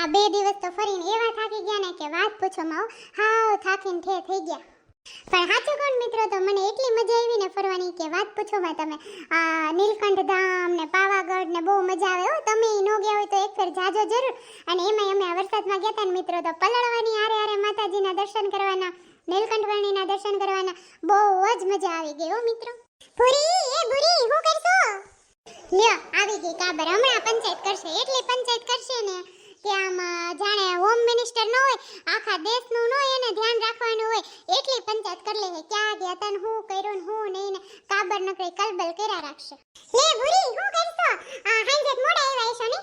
આ બે દિવસ તો ફરીને એવા થાકી ગયા ને કે વાત પૂછો માં હાવ થાકીને ઠે થઈ ગયા. પણ સાચું કોણ મિત્રો, તો મને એટલી મજા આવી ને ફરવાની કે વાત પૂછો માં તમે. આ નીલકંઠ ધામ ને પાવાગઢ ને બહુ મજા આવે હો, તમે ન ગયા હોય તો એક ફેર જાજો જરૂર. અને એમાંય અમે વરસાદમાં ગયા હતા ને મિત્રો, તો પલળવાની આરે આરે માતાજીના દર્શન કરવાના, નીલકંઠ વર્ણીના દર્શન કરવાના, બહુ જ મજા આવી ગઈ હો મિત્રો. ભૂરી, એ ભૂરી હું કરશો? લ્યો, આવી ગઈ કાબર, હમણાં પંચાયત કરશે, એટલી પંચાયત કરશે ને. કે આમ જાણે હોમ મિનિસ્ટર ન હોય, આખા દેશનું ન હોય એને ધ્યાન રાખવાનું હોય, એટલી પંચાયત કરી લે ક્યાં ગયા તન હું કર્યું ને હું નહીં ને કાબર નકરી કલબલ કર્યા રાખશે. લે ભૂરી, હું કરતો હાંજે મોડા આવ્યા છો ને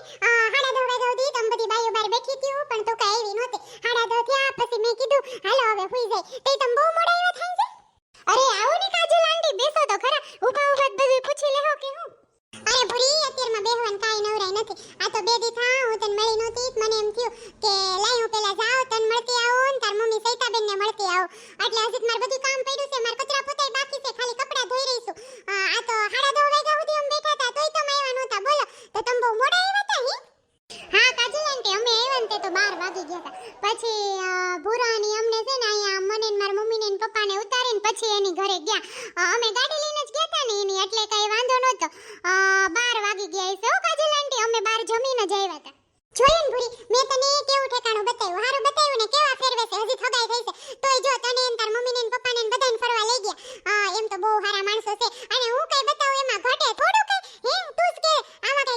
હાડા દો વાગ્યા તમ બધી બાઈઓ બાર બેઠી હતી પણ તો કાઈ આવી નહોતી. હાડા દો થયા, પછી મેં કીધું, હાલો, હવે હુઈ જાય. તે તમ બહુ મોડા આવ્યા થાય છે અરે આવો ને કાજલ આંટી બેસો તો ખરા ઊભા ઊભા જ બધું પૂછી લેહો કે હું અરે ભૂરી અત્યારમાં બેહવાનું કાંઈ નવરાય નથી આ તો બે દી થા હું તને મળી નહોતી મને એમ થયું કે લાય હું પેલા જાઉં તને મળતી આવું ને તાર મમ્મી સૈતાબેન ને મળતી આવું એટલે હજી તો મારે બધું કામ પડ્યું છે મારા કચરા પોતાય બાકી છે ખાલી કપડાં ધોઈ રહી છું આ આ તો હાડા દો વાગ્યા સુધી અમે બેઠા હતા તોય તમે આવ્યા નહોતા બોલો તો તમે બહુ મોડા આવ્યા હતા હે હા કાજલ આંટી અમે આવ્યા ને તે તો બાર વાગી ગયા હતા પછી ભૂરાની અમને છે ને અહીંયા મને મારા મમ્મીને ને પપ્પાને ઉતારીને પછી એની ઘરે ગયા. અમે ગાડી લઈને જ ગયા હતા ને એની, એટલે કઈ વાંધો નહોતો. બાર વાગી ગયા છે કાજલ આંટી, અમે બાર જમીને જ આવ્યા હતા. જોયું ને ભૂરી, મેં તને કેવું ઠેકાણું બતાવ્યું? હારું બતાવ્યું ને કેવા ફેરવે હજી થગાઈ થઈ છે. તોય જો તને એમ તાર મમ્મીને ને પપ્પાને ને બધાને ફરવા લઈ ગયા. એમ તો બહુ સારા માણસો છે. અને હું કઈ બતાવું, એમાં ઘટે થોડું કઈ? હે, તું જ કે, આમાં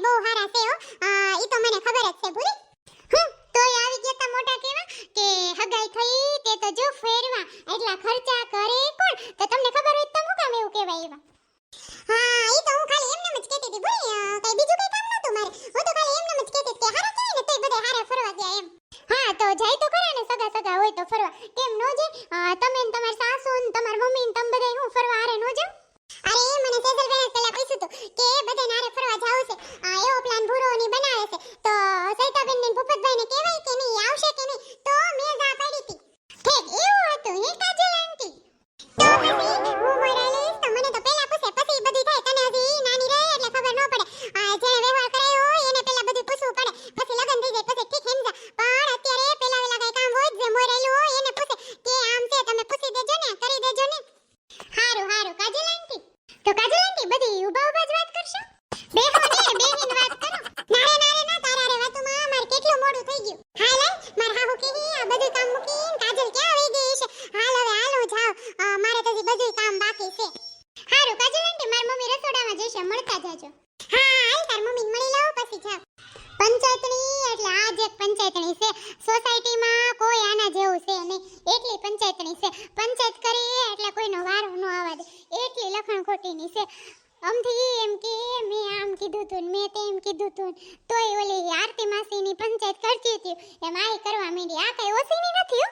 બહુ હારા છે હો. ઈ તો મને ખબર જ છે ભૂરી પંચાયતની છે. સોસાયટીમાં કોઈ આના જેવું છે નહીં. એટલી પંચાયતણી છે. પંચાયત કરી એટલે કોઈનો વારો ન આવવા દે. એટલી લખણ ખોટીની છે. અમથી એમ કે મેં આમ કીધું તું મેં તેમ કીધું તું. તોય ઓલી આરતી માસીની પંચાયત કરતી હતી. એમ આ કરવા માંડી. આ કઈ ઓછીની નથી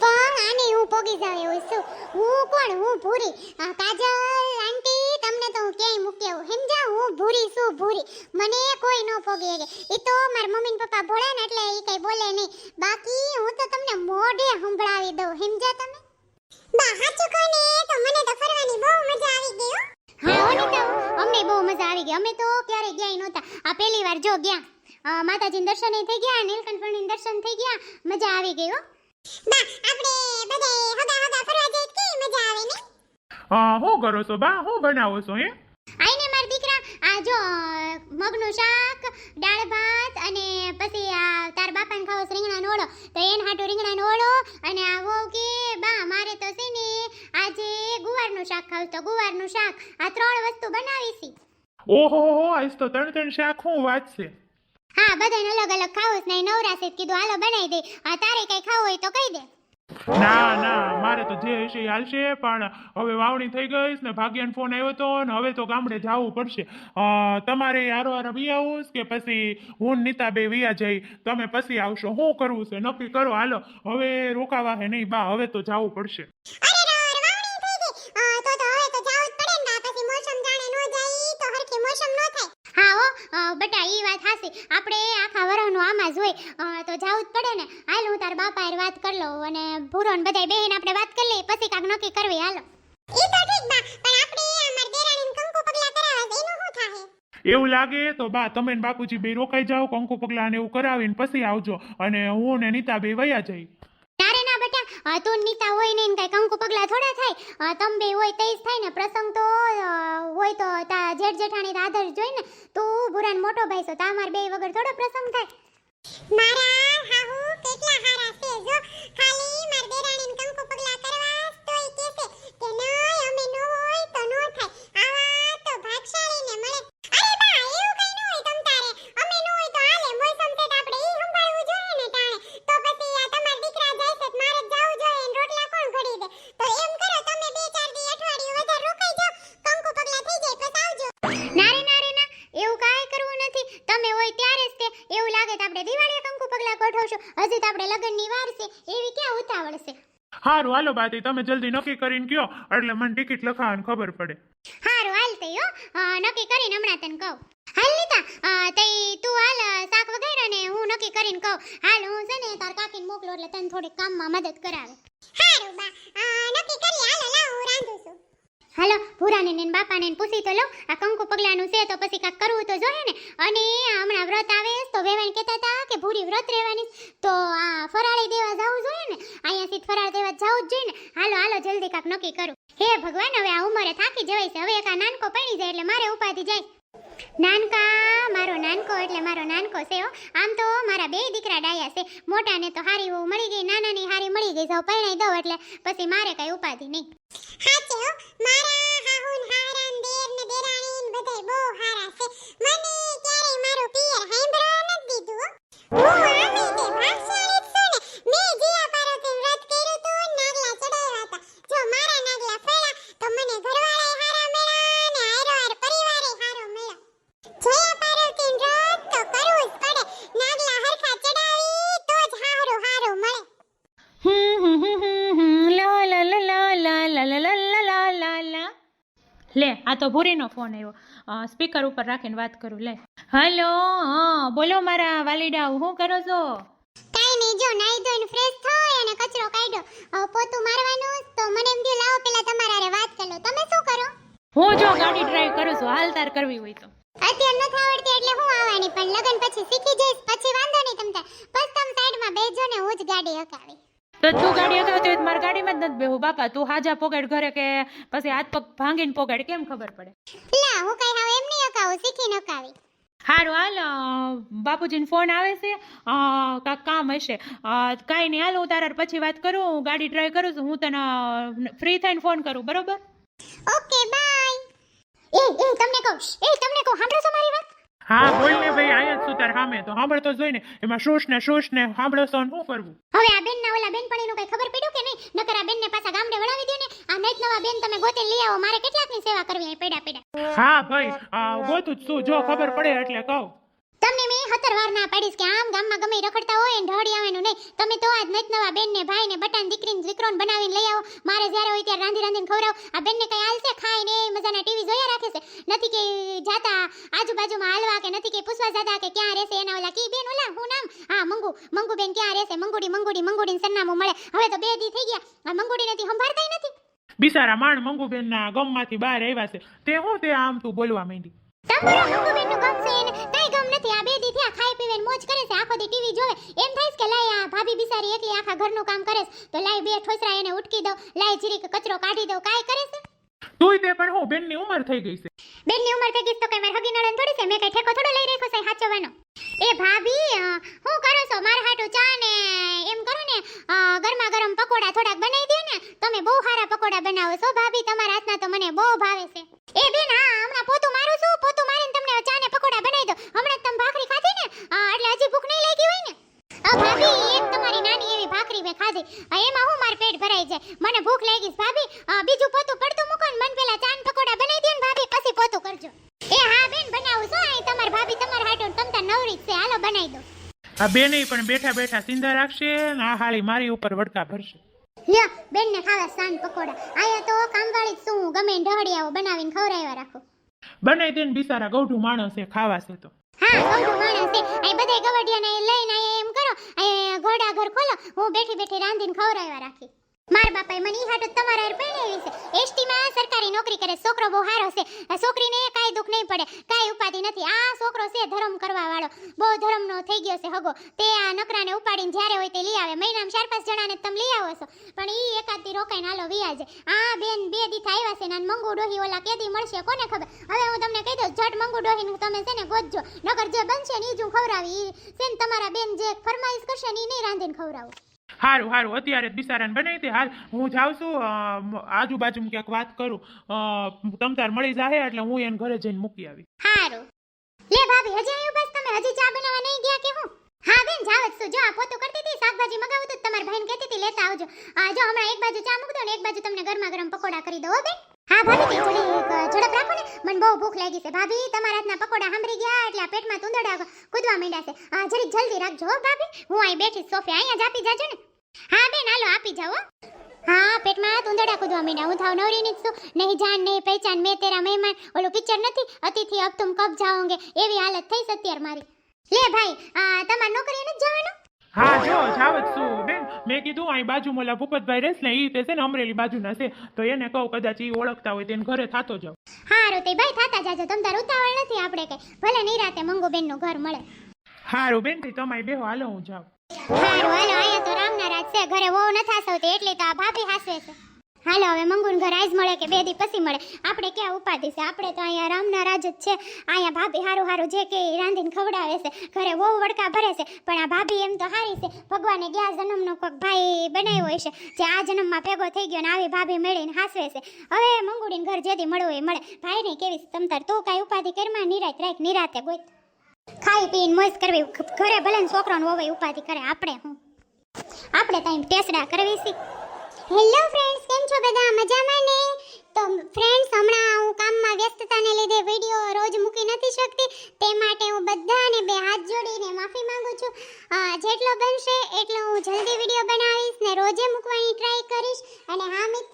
પણ આને હું પોગી જાવ એવું છું. હું કોણ? હું ભૂરી. કાજલ ભૂરી શું ભૂરી? મને કોઈ ન પોગે કે એ તો મારા મમ્મી પપ્પા બોલે ને એટલે એ કઈ બોલે નહીં. બાકી હું તો તમને મોઢે સંભળાવી દઉં. સમજ્યા તમે? બા હાચું કહો ને તો મને તો ફરવાની બહુ મજા આવી ગઈ હા. ઓને તો અમને બહુ મજા આવી ગઈ. અમે તો ક્યારે ગયા નહોતા. આ પહેલી વાર જો ગયા. માતાજીના દર્શન થઈ ગયા નીલકંઠ દર્શન થઈ ગયા. મજા આવી ગઈ હો. બા આપણે બધે હગા હગા ફરવા જઈએ કે મજા આવે ને હા હું કરો છો બા. હું બનાવો છો હે? આ જો મગનું શાક દાળ ભાત અને પછી આ તાર બાપાને ખાવો રીંગણાનો ઓળો. તો એને હાટું રીંગણાનો ઓળો અને આવો કે બા મારે તો છે ને આજે ગુવારનું શાક ખાવું. તો ગુવારનું શાક આ ત્રણ વસ્તુ બનાવી છે ઓહો હો આજ તો ત્રણ ત્રણ શાક હું વાત છે? હા બધાને અલગ અલગ ખાવું છે ને નવરાશે કીધું હાલો બનાવી દે. આ તારે કઈ ખાવું હોય તો કહી દે. ના ના મારે તો જે હશે એ હાલશે પણ હવે વાવણી થઈ ગઈ ને ભાગ્યાનો ફોન આવ્યો તો ને હવે તો ગામડે જવું પડશે. તમારે હારો હારો વી આવું કે પછી હું નીતા બે વિયા જઈ? તમે પછી આવશો. શું કરવું છે? નક્કી કરો હાલો. હવે રોકાવા હે નહીં બા હવે તો જવું પડશે. હા હો બટા ઈ વાત હાસી આપણે આખા વરહનું આમાં જ હોય. તો જાવું જ પડે ને. હાલ હું તાર બાપા હારે વાત કરી લઉં અને ભૂરો ને બધાય બેહીને આપણે વાત કરી લઈએ પછી કાંક નક્કી કરવી હાલો. ઈ તો ઠીક બા પણ આપણે અમાર દેરાણીને કંકુ પગલા કરાવે એનું શું થાહે એવું લાગે તો બા તમે બાપુજી બે રોકાઈ જાઓ કંકુ પગલા ને એવું કરાવીને પછી આવજો. અને હું ને નીતા બે વયા જઈ. તું ને નીતા હોય ને એને કાંઈ કંકુ પગલા થોડા થાય. તમ બે હોય તે જ થાય ને, પ્રસંગ તો હોય તો તા જેઠ જેઠાણી આદર જોઈ ને, તું ભૂરાન મોટો ભાઈ છો તામાર બે વગર થોડો પ્રસંગ થાય. મારા હાહુ, કેટલા હારા છે જો. ખાલી માર દેરાણીને કંકુ પગલા કરવા તોય કહેશે કે નય અમે નો હોય તો નો થાય. આવા તો ભાગશાળીને મળે. અરે બા, એવું હારું, હાલો બાતી તમે જલ્દી નક્કી કરીને કયો. એટલે મને ટિકિટ લખાવાની ખબર પડે. હારું, હાલ તે હો. નક્કી કરીને હમણાં તને કહું. હાલ નીતા તે તું હાલ શાક વગેરે ને હું નક્કી કરીને કહું. હાલ હું છે ને તાર કાકીને મોકલો, એટલે તને થોડીક કામમાં મદદ કરાવે. હારું, બા. હાલો, ભૂરાને ને બાપાને પૂછી તો લો, આ કંકુ પગલાનું છે તો પછી કાંક કરવું તો જોઈએ ને. અને હમણાં વ્રત આવે તો વેવાણ કહેતા હતા કે ભૂરી વ્રત રહેવાની તો આ ફરાળી દેવા જવું જોઈએ ને? અહીંયાથી ફરાળ દેવા જવું જ જોઈએ ને? હાલો હાલો, જલ્દી કાંક નક્કી કરું. હે ભગવાન, હવે આ ઉંમરે થાકી જવાય છે. હવે એક આ નાનકો પડી જાય એટલે મારે ઉપાધિ જાય. નાનકા, મારો નાનકો, એટલે મારો નાનકો છે આમ તો મારા બે દીકરા ડાયા છે. મોટાને તો હારી વહુ મળી ગઈ, નાનાની હારી મળી ગઈ જાઉં પરણાઈ દઉં એટલે પછી મારે કઈ ઉપાધિ નહીં. હાચે? હો મારા હાહુન હારાન દેર ને દેરાણી ને બધાય હારા છે. મને ક્યારેય મારું પિયર હાંભળવા નથી દીધું હો. તે ભાગશાળી આ તો ભૂરીનો ફોન આવ્યો. સ્પીકર ઉપર રાખીને વાત કરું લે. હલો હા બોલો મારા વાલીડા શું કરો છો? કાઈ નહીં જો નાઈ ધોઈને ફ્રેશ થઈ અને કચરો કાઢ્યો હવે પોતું મારવાનું તો મને એમ થયું લાવો પેલા તમારા હારે વાત કરી લો. તમે શું કરો? હું જો ગાડી ડ્રાઈવ કરું છું હાલ તાર કરવી હોય તો. અત્યારે નથી આવડતી એટલે હું આવવાની પણ લગન પછી શીખી જઈશ પછી વાંધો નહીં તમતા બસ તમ સાઈડમાં બેજો ને હું જ ગાડી હકાવી તો તું ગાડી હકાવતી હોય તો મારી ગાડીમાં જ નથી બેહું બાપા. તું હાજા પોકેટ ઘરે કે પછી હાથ પગ ભાંગીને પોકેટ કેમ ખબર પડે? ના હું કઈ હાવ એમ નહીં અકાવું શીખી નકાવી હારું હાલ બાપુજીને ફોન આવે છે. અ, કામ હશે. કાંઈ નહીં હાલ હું તારા પછી વાત કરું હું ગાડી ડ્રાઈવ કરું છું હું તને ફ્રી થઈને ફોન કરું બરોબર? ઓકે બાય એ એ તમને કહું એ તમને કહું સાંભળો છો મારી વાત? હા બોલ ને ભાઈ આયા છું તાર સામે. તો સાંભળતો જ હોય ને એમાં શોષ ને શોષ ને સાંભળો છો શું કરવું હવે આ બેન ના ઓલા બેન પણ એનું કઈ ખબર પડ્યું કે નહીં? નકર આ બેન ને પાછા ગામડે વળાવી દો ને. આ નેટ નવા બેન તમે ગોતે લઈ આવો. મારે કેટલાકની સેવા કરવી અહીં પડ્યા પડ્યા હા ભાઈ આ ગોતું જ શું જો ખબર પડે એટલે કહું. હતર વાર ના પાડીશ કે આમ ગામમાં ગમે રખડતા હોય ને ઢળી આવવાનું નહીં. તમે તો આજ નત નવા બેન ને ભાઈ ને બટાન દીકરીને દીકરોને બનાવીને લઈ આવો. મારે જ્યારે હોય ત્યારે રાંધી રાંધીને ખવડાવો. આ બેનને કઈ હાલશે? ખાય ને મજાના ટીવી જોયા રાખે છે? નથી કે જાતા આજુબાજુમાં હાલવા કે નથી કે પૂછવા જાતા કે ક્યાં રહેશે એના ઓલા? કી બેન ઓલા હું નામ? હા મંગુ. મંગુ બેન ક્યાં રહેશે? મંગુડી મંગુડી મંગુડી સરનામું મળે. હવે તો બે દી થઈ ગયા. આ મંગુડી નથી સંભાળતા નથી. બિચારા માણ મંગુબેન ના ગમમાંથી બહાર આવ્યા છે. તે હું તે આમ તું બોલવા માંડી? તમારા મંગુબેનનું ગમ છે ને કઈ ગમ નથી. આ બે ને મોજ કરે છે. આખો દી ટીવી જોવે. એમ થાય કે લાય આ ભાભી બિસારી એકલી આખા ઘરનું કામ કરે છે. તો લાય બે ઠોસરા એને ઉટકી દઉં. લાય જીરીક કચરો કાઢી દઉં. કાઈ કરે છે? તોય તે પણ હું બેનની ઉંમર થઈ ગઈ છે. બેનની ઉંમર થઈ ગઈ તો કઈ મારી હગી નળન થોડી છે? મેં કઈ ઠેકો થોડો લઈ રાખ્યો છે? હાચવાનો એ ભાભી અ, હું કરો છો મારા હાટુ ચા ને એમ કરો ને અ, ગરમા ગરમ પકોડા થોડાક બનાવી દે ને તમે બહુ સારા પકોડા બનાવો છો ભાભી તમારા હાથના તો મને બહુ ભાવે છે એ બેન હા હમણાં પોતું મારું છું પોતું મારીને તમને ચા ને પકોડા બનાવી દો હમણાં જ તમે ભાખરી ખાધી ને અ, એટલે હજી ભૂખ નહીં લાગી હોય ને અ, ભાભી એક તમારી નાની એવી ભાખરી મેં ખાધી અ, એમાં હું મારું પેટ ભરાઈ જાય મને ભૂખ લાગી છે ભાભી અ, બીજું પોતું પડતું મૂકો ને મન પેલા ચાન પકોડા બનાવી દે ને ભાભી પછી પોતું કરજો. એ હા બેન બનાવું છું. અહીં તમાર ભાભી તમારા હાટુ તમતા નવરી છે. હાલો બનાવી દો આ બેનેય પણ બેઠા બેઠા સિંધા રાખશે ને આ હાળી મારી ઉપર વડકા ભરશે. લ્યો બેન ને ખાવા સાન પકોડા. આયા તો કામવાળી શું ગમે ઢહડિયાઓ બનાવીને ખવરાવ્યા રાખો. બનાવી દે ને બિચારા ગૌઢું માણસ છે ખાવા છે તો. હા ગૌઢું માણસ. છે અહીં બધાય ગવડિયાને લઈને એમ કરો. અહીંયા ઘોડા ઘર ખોલો. હું બેઠી બેઠી રાંધીને ખવડાવ્યા રાખી. માર બાપાએ મને ઈ હાટુ તમારા હારે પરણાવી છે. એસટી માં સરકારી નોકરી કરે, છોકરો બહુ સારો છે. છોકરીને કાંઈ દુઃખ નહીં પડે, કાંઈ ઉપાધિ નથી. આ છોકરો છે ધર્મ કરવા વાળો. બહુ ધર્મનો થઈ ગયો છે હગો. તે આ નકરાને ઉપાડીને જ્યારે હોય તે લઈ આવે. મહિનામાં ચાર પાંચ જણાને તમે લઈ આવો છો. પણ ઈ એકાદી રોકાઈને હાલો વિયાજે. આ બેન બે દીથ આવ્યા છે ને મંગુ ડોહી ઓલા કેદી મળશે કોને ખબર? હવે હું તમને કહી દઉં ઝટ મંગુ ડોહીને તમે છે ને ગોતજો. નગર જે બનશે ને ઈ જ હું ખવડાવી. છે ને તમારા બેન જે ફરમાઈશ કરશે ને ઈ નહીં રાંધીને ખવડાવું. હારું સારું અત્યારે જ બિચારાને બનાવી દે. હાલ હું જાઉં છું આજુબાજુ હું ક્યાંક વાત કરું. અ, તમ તાર મળી જાય એટલે હું એને ઘરે જઈને મૂકી આવી હારું. લે ભાભી હજી આવ્યું બસ તમે? હજી ચા બનાવવા નહીં ગયા કે હું? હા બેન જાવ છું. જો આ પોતું કરતી હતી શાકભાજી મગાવું તો તમારી બહેન કહેતી હતી લેતા આવજો. આ જો હમણાં એક બાજુ ચા મૂકી દો ને એક બાજુ તમને ગરમા ગરમ પકોડા કરી દો હો બેન. હા ભાભી તે થોડી ઝડપ રાખો ને. મને બહુ ભૂખ લાગી છે. ભાભી તમારા હાથના પકોડા સાંભળી ગયા એટલે આ પેટમાં તુંદડા કૂદવા માંડ્યા છે. જરીક જલ્દી રાખજો હો ભાભી. હું અહીં બેઠી સોફે અહીંયા જ આપી જાજો ને. હા બેન હાલો આપી જાઓ હા. પેટમાં તુંદડા કૂદવા માંડ્યા. હું થાવ નવરી ની છું. નહીં જાન નહીં પહેચાન મેં તેરા મહેમાન. ઓલું પિક્ચર નથી? અતિથિ અબ તુમ કબ જાઓંગે? એવી હાલત થઈ સત્યાર મારી. લે ભાઈ આ તમાર નોકરીએ નથી જવાનું? હા જો જાવ જ છું બેન. મેં કીધું અહીં બાજુ મોલા ભૂપતભાઈ રહેશે ને એ તે છે ને અમરેલી બાજુના છે. તો એને કહું કદાચ એ ઓળખતા હોય તેને ઘરે થતો જાવ હારું તે ભાઈ થતા જાજો. તમ તાર ઉતાવળ નથી આપણે કઈ. ભલે નિરાતે મંગુબેનનું ઘર મળે. હારું બેન તે તમારી બેહો. હાલો હું જાઉં. હારું હાલો અહીંયા તો છે, ઘરે વહુ નથી આવતી એટલે તો આ ભાભી હાસે છે. હાલો, હવે મંગુન ઘર આજ મળે કે બે દી પછી મળે. આપણે ક્યાં ઉપાધિ છે? આપણે તો અહીંયા રામના રાજ જ છે. અહીંયા ભાભી હારું હારું જે કે રાંધીને ખવડાવે છે. ઘરે વહુ વડકા ભરે છે, પણ આ ભાભી એમ તો હારી છે. ભગવાને ગયા જન્મનો કોઈક ભાઈ બનાવ્યો હશે? જે આ જન્મમાં ભેગો થઈ ગયો ને આવી ભાભી મળીને હાસવે છે. હવે મંગુડીને ઘર જેથી મળવું એ મળે. ભાઈને કેવી છે તમતાર તું કાંઈ ઉપાધિ કરમાં નિરાત રાખ, નિરાતે ગોત. ખાઈ પીને મોજ કરવી. ઘરે ભલે છોકરાનો વવાય ઉપાધિ કરે. આપણે હું? આપણે ત્યાં ટેસડા કરવી છે. હેલો ફ્રેન્ડ્સ કેમ છો બધા? મજામાં ને? તો ફ્રેન્ડ્સ હમણાં હું કામમાં વ્યસ્તતાને લીધે વીડિયો રોજ મૂકી નથી શકતી. તે માટે હું બધાને બે હાથ જોડીને માફી માંગુ છું. જેટલો બનશે એટલો હું જલ્દી વીડિયો બનાવીશ ને રોજે મૂકવાની ટ્રાય કરીશ. અને હા મિત્રો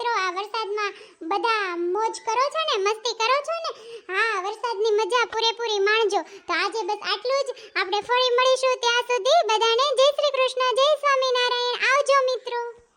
બધા મોજ કરો છો ને, મસ્તી કરો છો ને? હા, વરસાદની મજા પૂરેપૂરી માણજો. તો આજે બસ આટલું જ. આપણે ફરી મળીશું ત્યાં સુધી. બધાને જય શ્રી કૃષ્ણ, જય સ્વામિનારાયણ. આવજો મિત્રો.